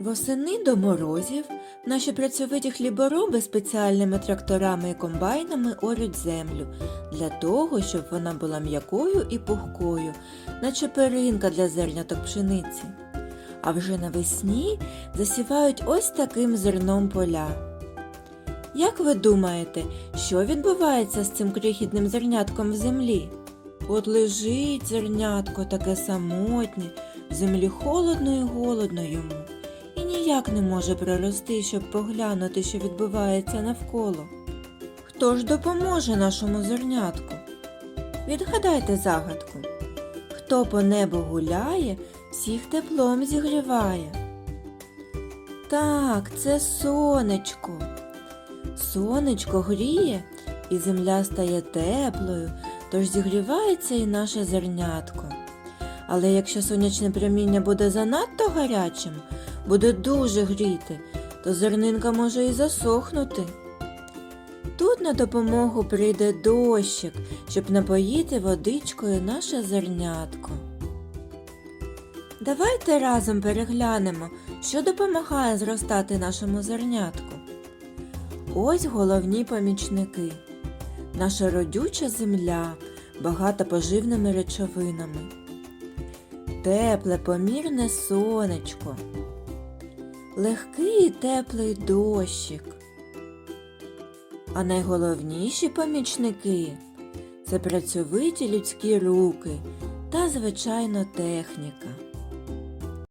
Восени до морозів наші працьовиті хлібороби спеціальними тракторами і комбайнами орють землю для того, щоб вона була м'якою і пухкою, наче перинка для зерняток пшениці. А вже навесні засівають ось таким зерном поля. Як ви думаєте, що відбувається з цим крихітним зернятком в землі? От лежить зернятко таке самотнє, в землі холодно і голодно йому, ніяк не може прорости, щоб поглянути, що відбувається навколо. Хто ж допоможе нашому зернятку? Відгадайте загадку. Хто по небу гуляє, всіх теплом зігріває. Так, це сонечко. Сонечко гріє, і земля стає теплою, тож зігрівається і наше зернятко. Але якщо сонячне проміння буде занадто гарячим, буде дуже гріти, то зернинка може і засохнути. Тут на допомогу прийде дощик, щоб напоїти водичкою наше зернятко. Давайте разом переглянемо, що допомагає зростати нашому зернятку. Ось головні помічники. Наша родюча земля, багата поживними речовинами. Тепле помірне сонечко. Легкий і теплий дощик. А найголовніші помічники це працьовиті людські руки та, звичайно, техніка.